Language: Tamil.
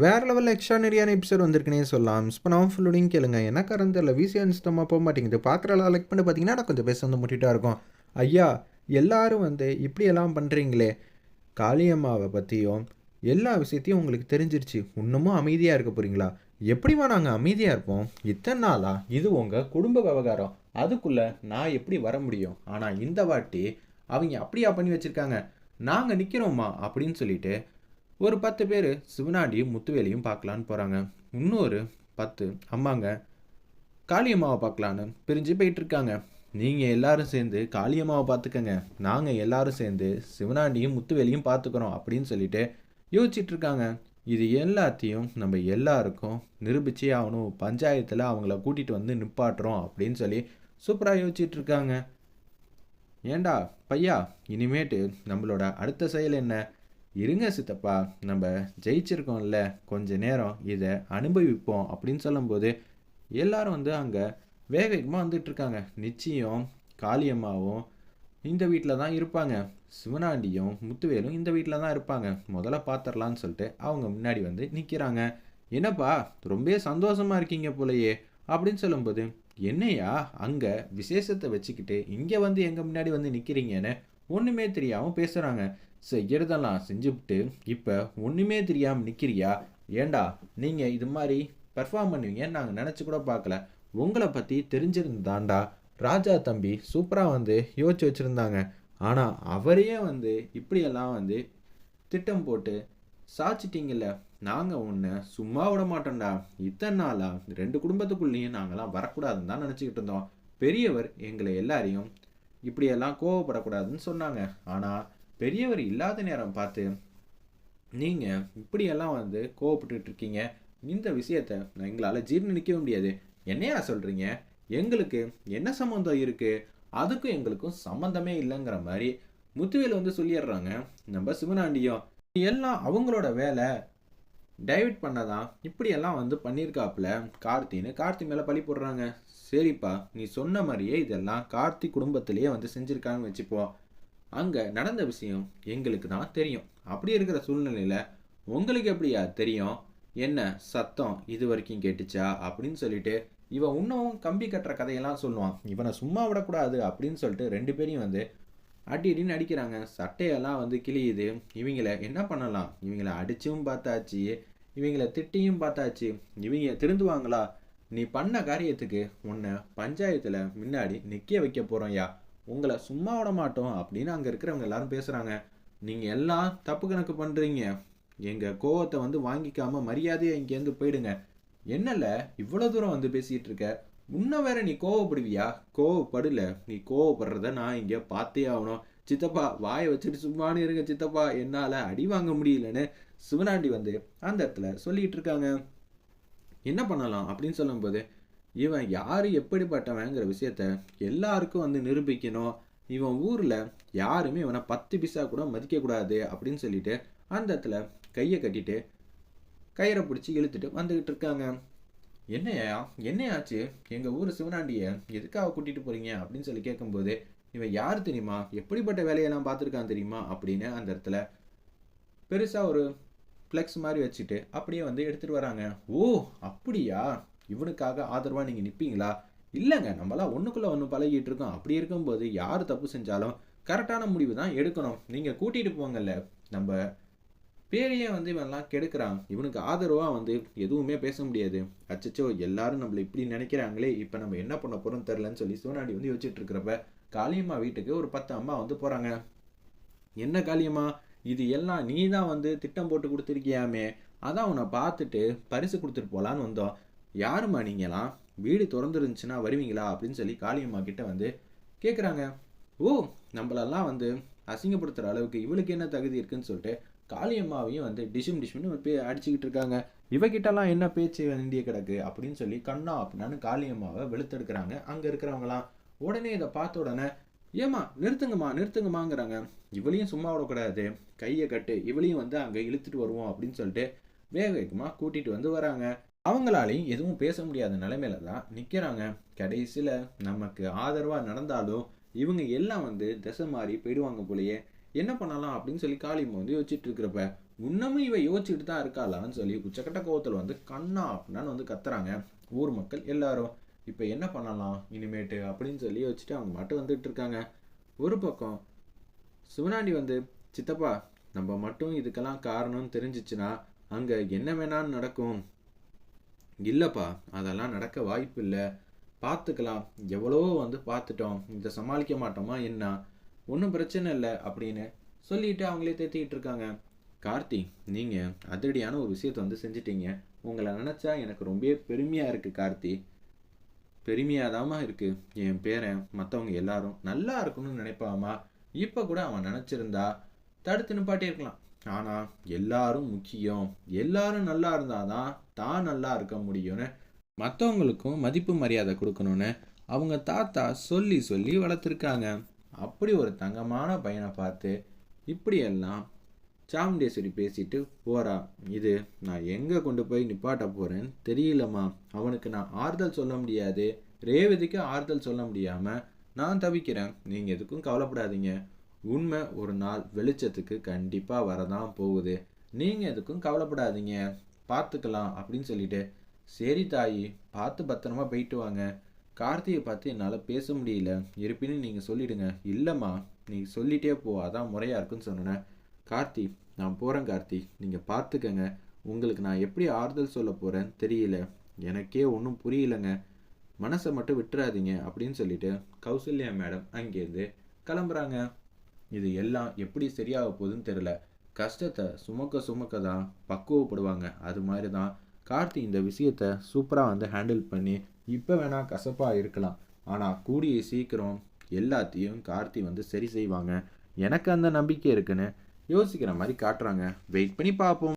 வேறு லெவலில் எக்ஸ்ட்ரானரியான எபிசோட் வந்திருக்குனே சொல்லலாம். இப்போ நான் ஃபுல்லோடையும் கேளுங்க. என்ன காரணம் தெரியல. விசிஎன் சிஸ்டமாக போக மாட்டேங்குது. பார்க்குறலாம் லைக் பண்ணி பார்த்தீங்கன்னா நான் கொஞ்சம் பேச வந்து முட்டிட்டா இருக்கும். ஐயா எல்லாரும் வந்து இப்படியெல்லாம் பண்ணுறீங்களே காளியம்மாவை பற்றியும் எல்லா விஷயத்தையும் உங்களுக்கு தெரிஞ்சிருச்சு. இன்னமும் அமைதியாக இருக்க போகிறீங்களா எப்படிமா நாங்கள் அமைதியாக இருப்போம்? இத்தனை நாளா இது உங்கள் குடும்ப விவகாரம். அதுக்குள்ளே நான் எப்படி வர முடியும்? ஆனால் இந்த வாட்டி அவங்க அப்படியா பண்ணி வச்சுருக்காங்க. நாங்கள் நிற்கிறோம்மா அப்படின்னு சொல்லிட்டு ஒரு பத்து பேர் சிவனாடியும் முத்துவேலையும் பார்க்கலான்னு போகிறாங்க இன்னொரு பத்து அம்மாங்க காளியம்மாவை பார்க்கலான்னு பிரிஞ்சு போயிட்டுருக்காங்க. நீங்கள் எல்லாரும் சேர்ந்து காளியம்மாவை பார்த்துக்கங்க. நாங்கள் எல்லாரும் சேர்ந்து சிவனாண்டியும் முத்துவேலையும் பார்த்துக்குறோம் அப்படின்னு சொல்லிட்டு யோசிச்சுட்டு இருக்காங்க இது எல்லாத்தையும் நம்ம எல்லாருக்கும் நிரூபிச்சே ஆகணும். பஞ்சாயத்தில் அவங்கள கூட்டிகிட்டு வந்து நிப்பாட்டுறோம் அப்படின்னு சொல்லி சூப்பராக யோசிச்சுட்டு இருக்காங்க ஏண்டா பையா இனிமேட்டு நம்மளோட அடுத்த செயல் என்ன? இருங்க சித்தப்பா நம்ம ஜெயிச்சிருக்கோம்ல கொஞ்ச நேரம் இதை அனுபவிப்போம் அப்படின்னு சொல்லும்போது எல்லாரும் வந்து அங்கே வேக வேகமாக வந்துட்டு இருக்காங்க. நிச்சயம் காளியம்மாவும் இந்த வீட்டில் தான் இருப்பாங்க. சிவனாண்டியும் முத்துவேலும் இந்த வீட்டில் தான் இருப்பாங்க. முதல்ல பார்த்துடலான்னு சொல்லிட்டு அவங்க முன்னாடி வந்து நிற்கிறாங்க என்னப்பா ரொம்ப சந்தோஷமாக இருக்கீங்க போலையே அப்படின்னு சொல்லும்போது என்னையா அங்கே விசேஷத்தை வச்சுக்கிட்டு இங்கே வந்து எங்கள் முன்னாடி வந்து நிற்கிறீங்கன்னு ஒன்றுமே தெரியாமல் பேசுகிறாங்க செய்யறதெல்லாம் செஞ்சுவிட்டு இப்போ ஒன்றுமே தெரியாமல் நிற்கிறியா ஏண்டா நீங்கள் இது மாதிரி பெர்ஃபார்ம் பண்ணுவீங்கன்னு நாங்கள் நினச்சி கூட பார்க்கல. உங்களை பற்றி தெரிஞ்சிருந்தாண்டா? ராஜா தம்பி சூப்பராக வந்து யோசிச்சு வச்சுருந்தாங்க. ஆனால் அவரையே வந்து இப்படியெல்லாம் வந்து திட்டம் போட்டு சாச்சிட்டிங்கல்ல நாங்கள் உன்னை சும்மா விட மாட்டோம்டா. இத்தனை நாளாக ரெண்டு குடும்பத்துக்குள்ளேயும் நாங்களாம் வரக்கூடாதுன்னு தான் நினச்சிக்கிட்டு இருந்தோம். பெரியவர் எங்களை எல்லாரையும் இப்படியெல்லாம் கோவப்படக்கூடாதுன்னு சொன்னாங்க. ஆனால் பெரியவர் இல்லாத நேரம் பார்த்து நீங்கள் இப்படியெல்லாம் வந்து கோவப்பட்டு இருக்கீங்க. இந்த விஷயத்த எங்களால் ஜீர்ணிக்கவே முடியாது. என்னையா சொல்கிறீங்க எங்களுக்கு என்ன சம்மந்தம் இருக்குது அதுக்கும் எங்களுக்கும் சம்மந்தமே இல்லைங்கிற மாதிரி முத்துவேல் வந்து சொல்லிடுறாங்க. நம்ம சிவனாண்டியும் எல்லாம் அவங்களோட வேலை. டைவிட் பண்ணதான் இப்படியெல்லாம் வந்து பண்ணியிருக்காப்புல. கார்த்தின்னு கார்த்தி மேலே பழி போடுறாங்க. சரிப்பா நீ சொன்ன மாதிரியே இதெல்லாம் கார்த்தி குடும்பத்திலேயே வந்து செஞ்சுருக்காங்கன்னு வச்சுப்போம். அங்கே நடந்த விஷயம் எங்களுக்கு தான் தெரியும். அப்படி இருக்கிற சூழ்நிலையில் உங்களுக்கு எப்படியா தெரியும்? என்ன சத்தம் இது வரைக்கும் கேட்டுச்சா? அப்படின்னு சொல்லிட்டு இவன் இன்னும் கம்பி கட்டுற கதையெல்லாம் சொல்லுவான். இவனை சும்மா விடக்கூடாது அப்படின்னு சொல்லிட்டு ரெண்டு பேரையும் வந்து அடி அடின்னு அடிக்கிறாங்க. சட்டையெல்லாம் வந்து கிழியுது. இவங்கள என்ன பண்ணலாம்? இவங்கள அடிச்சும் பார்த்தாச்சு. இவங்கள திட்டியும் பார்த்தாச்சு. இவங்க திருந்துவாங்களா? நீ பண்ண காரியத்துக்கு உன்னை பஞ்சாயத்தில் முன்னாடி நிற்க வைக்க போகிறோம்யா உங்களை சும்மா விட மாட்டோம் அப்படின்னு அங்கே இருக்கிறவங்க எல்லாரும் பேசுகிறாங்க நீங்கள் எல்லாம் தப்பு கணக்கு பண்ணுறீங்க எங்கள் கோவத்தை வந்து வாங்கிக்காமல் மரியாதையாக இங்கேருந்து போயிடுங்க. என்னல இவ்வளோ தூரம் வந்து பேசிகிட்டு இருக்க? இன்னும் வேற நீ கோவப்படுவியா? கோவப்படல. நீ கோவப்படுறத நான் இங்கே பார்த்தே ஆகணும். சித்தப்பா வாயை வச்சுட்டு சும்மானு இருங்க சித்தப்பா. என்னால் அடி வாங்க முடியலன்னு சிவனாண்டி வந்து அந்த இடத்துல சொல்லிகிட்டு இருக்காங்க. என்ன பண்ணலாம் அப்படின்னு சொல்லும்போது இவன் யார் எப்படிப்பட்டவங்கிற விஷயத்த எல்லாருக்கும் வந்து நிரூபிக்கணும். இவன் ஊரில் யாருமே இவனை பத்து பிசா கூட மதிக்கக்கூடாது அப்படின்னு சொல்லிட்டு அந்த இடத்துல கையை கட்டிட்டு கயிறை பிடிச்சி இழுத்துட்டு வந்துக்கிட்டு இருக்காங்க. என்னையா என்னையாச்சு? எங்கள் ஊர் சிவனாண்டியை எதுக்காக கூட்டிகிட்டு போகிறீங்க அப்படின்னு சொல்லி கேட்கும்போது இவன் யார் தெரியுமா? எப்படிப்பட்ட வேலையெல்லாம் பார்த்துருக்கான் தெரியுமா? அப்படின்னு அந்த இடத்துல பெருசாக ஒரு ஃப்ளெக்ஸ் மாதிரி வச்சுட்டு அப்படியே வந்து எடுத்துகிட்டு வராங்க. ஓ அப்படியா? இவனுக்காக ஆதரவாக நீங்கள் நிற்பீங்களா இல்லைங்க நம்மளாம் ஒன்றுக்குள்ளே ஒன்று பழகிட்டு இருக்கோம் அப்படி இருக்கும்போது யார் தப்பு செஞ்சாலும் கரெக்டான முடிவு தான் எடுக்கணும். நீங்கள் கூட்டிகிட்டு போங்கல்ல. நம்ம பேரையே வந்து இவன்லாம் கெடுக்கிறான். இவனுக்கு ஆதரவாக வந்து எதுவுமே பேச முடியாது. அச்சச்சோ எல்லாரும் நம்மளை இப்படி நினைக்கிறாங்களே. இப்போ நம்ம என்ன பண்ண போகிறோம் தெரிலன்னு சொல்லி சிவனாடி வந்து யோசிச்சுட்டு இருக்கிறப்ப காளியம்மா வீட்டுக்கு ஒரு பத்து அம்மா வந்து போகிறாங்க என்ன காளியம்மா? இது எல்லாம் நீ தான் வந்து திட்டம் போட்டு கொடுத்துருக்கியாமே. அதான் உன்னை பார்த்துட்டு பரிசு கொடுத்துட்டு போகலான்னு வந்தோம். யாருமா நீங்களாம் வீடு திறந்துருந்துச்சுன்னா வருவீங்களா? அப்படின்னு சொல்லி காளியம்மா கிட்ட வந்து கேட்குறாங்க ஓ நம்மளெல்லாம் வந்து அசிங்கப்படுத்துகிற அளவுக்கு இவளுக்கு என்ன தகுதி இருக்குன்னு சொல்லிட்டு காளியம்மாவையும் வந்து டிஷும் டிஷும்னு பே அடிச்சுக்கிட்டு இருக்காங்க. இவகிட்டலாம் என்ன பேச்சு வேண்டிய கிடக்கு? அப்படின்னு சொல்லி கண்ணா அப்படின்னான்னு காளியம்மாவை வெளுத்தெடுக்கிறாங்க. அங்கே இருக்கிறவங்களாம் உடனே இதை பார்த்த உடனே ஏமா நிறுத்துங்கம்மா நிறுத்துங்கம்மாங்கிறாங்க. இவளையும் சும்மா விடக்கூடாது. கையை கட்டு. இவளையும் வந்து அங்கே இழுத்துட்டு வருவோம். அப்படின்னு சொல்லிட்டு வேக வேகமாக கூட்டிகிட்டு வந்து வராங்க. அவங்களாலையும் எதுவும் பேச முடியாத நிலைமையில தான் நிற்கிறாங்க கடைசியில் நமக்கு ஆதரவாக நடந்தாலும் இவங்க எல்லாம் வந்து திசை மாறி போயிடுவாங்க போலயே. என்ன பண்ணலாம் அப்படின்னு சொல்லி காளியம்மா வந்து யோசிச்சுட்டு இருக்கிறப்ப இன்னமும் இவ யோசிச்சுட்டு தான் இருக்காளான்னு சொல்லி உச்சக்கட்ட கோவத்தில் வந்து கண்ணா அப்படின்னு வந்து கத்துறாங்க ஊர் மக்கள் எல்லாரும். இப்போ என்ன பண்ணலாம் இனிமேட்டு அப்படின்னு சொல்லி யோசிச்சுட்டு அவங்க மட்டும் வந்துட்டு இருக்காங்க. ஒரு பக்கம் சிவனாண்டி வந்து சித்தப்பா நம்ம மட்டும் இதுக்கெல்லாம் காரணம் தெரிஞ்சிச்சுன்னா அங்கே என்ன வேணான்னு நடக்கும். இல்லைப்பா அதெல்லாம் நடக்க வாய்ப்பு இல்லை பார்த்துக்கலாம் எவ்வளோ வந்து பார்த்துட்டோம் இதை சமாளிக்க மாட்டோமா என்ன? ஒன்றும் பிரச்சனை இல்லை அப்படின்னு சொல்லிட்டு அவங்களே தேத்திக்கிட்டு இருக்காங்க. கார்த்தி நீங்கள் அதிரடியான ஒரு விஷயத்தை வந்து செஞ்சிட்டீங்க. உங்களை நினச்சா எனக்கு ரொம்ப பெருமையாக இருக்குது கார்த்தி. பெருமையாதாமா இருக்குது என் பேரன் மற்றவங்க எல்லாரும் நல்லா இருக்கணும்னு நினைப்பாமா இப்போ கூட அவன் நினச்சிருந்தா தடுத்து நிப்பாட்டியிருக்கலாம். ஆனால் எல்லாரும் முக்கியம். எல்லாரும் நல்லா இருந்தால் தான் தான் நல்லா இருக்க முடியும்னு மற்றவங்களுக்கும் மதிப்பு மரியாதை கொடுக்கணும்னு அவங்க தாத்தா சொல்லி சொல்லி வளர்த்துருக்காங்க. அப்படி ஒரு தங்கமான பையனை பார்த்து இப்படியெல்லாம் சாமுண்டேஸ்வரி பேசிட்டு போகிறா இது நான் எங்கே கொண்டு போய் நிப்பாட்ட போகிறேன்னு தெரியலம்மா. அவனுக்கு நான் ஆறுதல் சொல்ல முடியாது. ரேவதிக்கு ஆறுதல் சொல்ல முடியாமல் நான் தவிக்கிறேன். நீங்கள் எதுக்கும் கவலைப்படாதீங்க. உண்மை ஒரு நாள் வெளிச்சத்துக்கு கண்டிப்பாக வரதான் போகுது. நீங்கள் எதுக்கும் கவலைப்படாதீங்க. பார்த்துக்கலாம் அப்படின்னு சொல்லிட்டு சரி தாயி பார்த்து பத்திரமா போயிட்டு வாங்க. கார்த்தியை பார்த்து என்னால் பேச முடியல. இருப்பினும் நீங்கள் சொல்லிடுங்க. இல்லைம்மா நீ சொல்லிட்டே போ. அதான் முறையாக இருக்குன்னு சொன்னேன். கார்த்தி நான் போகிறேன் கார்த்தி. நீங்கள் பார்த்துக்கங்க. உங்களுக்கு நான் எப்படி ஆறுதல் சொல்ல போகிறேன் தெரியல. எனக்கே ஒன்றும் புரியலைங்க. மனசை மட்டும் விட்டுறாதீங்க. அப்படின்னு சொல்லிட்டு கௌசல்யா மேடம் அங்கேருந்து கிளம்புறாங்க. இது எல்லாம் எப்படி சரியாக போகுதுன்னு தெரில கஷ்டத்தை சுமக்க சுமக்க தான் பக்குவப்படுவாங்க. அது மாதிரி தான் கார்த்தி இந்த விஷயத்த சூப்பராக வந்து ஹேண்டில் பண்ணி இப்போ வேணால் கசப்பாக இருக்கலாம். ஆனால் கூடிய சீக்கிரம் எல்லாத்தையும் கார்த்தி வந்து சரி செய்வாங்க. எனக்கு அந்த நம்பிக்கை இருக்குன்னு யோசிக்கிற மாதிரி காட்டுறாங்க. வெயிட் பண்ணி பார்ப்போம்.